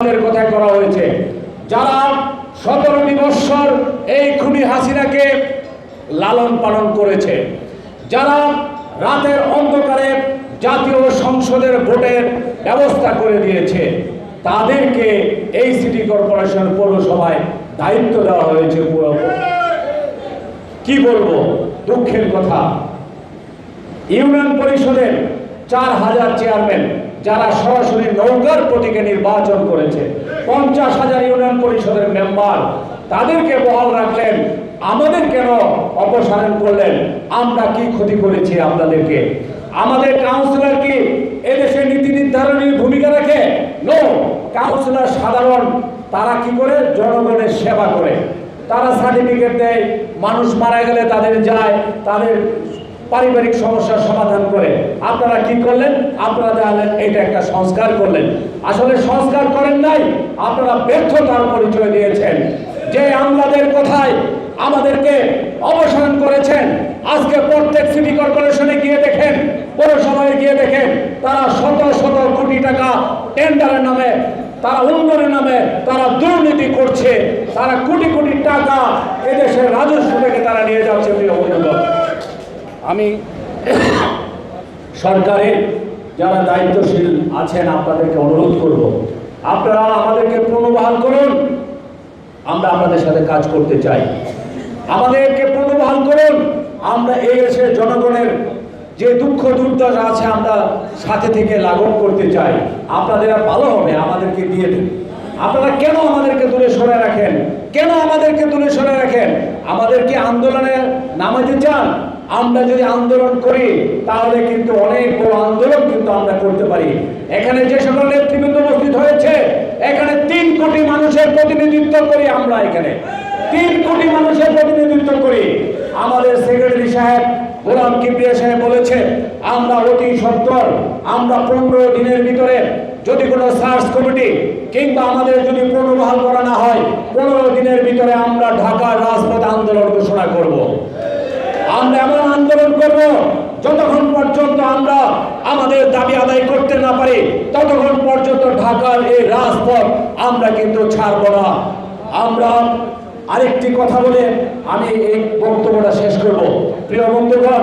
কথায় করা হয়েছে। যারা সতেরোটি বৎসর এই খুনি হাসিনাকে লালন পালন করেছে, যারা রাতের অন্ধকারে জাতীয় সংসদের ভোটের ব্যবস্থা করে দিয়েছে, তাদেরকে এই সিটি কর্পোরেশন পৌরসভায় দায়িত্ব দেওয়া হয়েছে কি বলব? দুঃখের কথা। ইউনিয়ন পরিষদের চার হাজার চেয়ারম্যান যারা সরাসরি নৌকার প্রতীকে নির্বাচন করেছে, পঞ্চাশ হাজার ইউনিয়ন পরিষদের মেম্বার, তাদেরকে বহাল রাখলেন। আমাদের কেন অপসারণ করলেন? আমরা কি ক্ষতি করেছি আপনাদেরকে? আমাদের কাউন্সিলর কি এদেশে নীতি নির্ধারণের ভূমিকা রাখে? নো কাউন্সিলর সাধারণ, তারা কি করে? জনগণের সেবা করে। তারা সার্টিফিকেট দেয়, মানুষ মারা গেলে তাদের যায়, তাদের পারিবারিক সমস্যার সমাধান করে আপনারা কি করলেন? আপনারা এটা একটা সংস্কার করলেন। আসলে সংস্কার করেন নাই, আপনারা ব্যর্থতার পরিচয় দিয়েছেন। যে আমলাদের কথায় আমাদেরকে অবসান করেছেন, আজকে প্রত্যেক সিটি কর্পোরেশনে গিয়ে দেখেন, পৌরসভায় গিয়ে দেখেন, তারা শত শত কোটি টাকা টেন্ডারের নামে, তারা উন্নয়নের নামে, তারা দুর্নীতি করছে, তারা কোটি কোটি টাকা এদেশের রাজস্ব থেকে তারা নিয়ে যাচ্ছে আমি সরকারের যারা দায়িত্বশীল আছেন, আপনাদেরকে অনুরোধ করব, আপনারা আমাদেরকে পুনর্বহাল করুন। আমরা আপনাদের সাথে কাজ করতে চাই। আমাদেরকে পুনর্বহাল করুন। আমরা এই দেশে জনগণের যে দুঃখ দুর্দশা আছে, আমরা সাথে থেকে লাঘব করতে চাই। আপনাদের ভালো হবে, আমাদেরকে দিয়ে দিন। আপনারা কেন আমাদেরকে দূরে সরে রাখেন? কেন আমাদেরকে দূরে সরে রাখেন? আমাদেরকে আন্দোলনে নামাতে চান? আমরা যদি আন্দোলন করি, তাহলে কিন্তু অনেক বড় আন্দোলন কিন্তু আমরা করতে পারি। এখানে যে সকল নেতৃবৃন্দ উপস্থিত হয়েছে, এখানে তিন কোটি মানুষের প্রতিনিধিত্ব করি আমরা এখানে। তিন কোটি মানুষের প্রতিনিধিত্ব করি। আমাদের সেক্রেটারি সাহেব গোলাম কিবরিয়া সাহেব বলেছে আমরা অতি সত্তর আমরা পনেরো দিনের ভিতরে যদি কোনো সার্চ কমিটি কিংবা আমাদের যদি পুনর্বহাল করা না হয়, পনেরো দিনের ভিতরে আমরা ঢাকার রাজপথ আন্দোলন ঘোষণা করব। আমরা এমন আন্দোলন করব, যতক্ষণ পর্যন্ত আমরা আমাদের দাবি আদায় করতে না পারি, ততক্ষণ পর্যন্ত ঢাকার এই রাজপথ আমরা কিন্তু ছাড়ব না। আমরা আরেকটি কথা বলে আমি এই বক্তব্যটা শেষ করব। প্রিয় বন্ধুগণ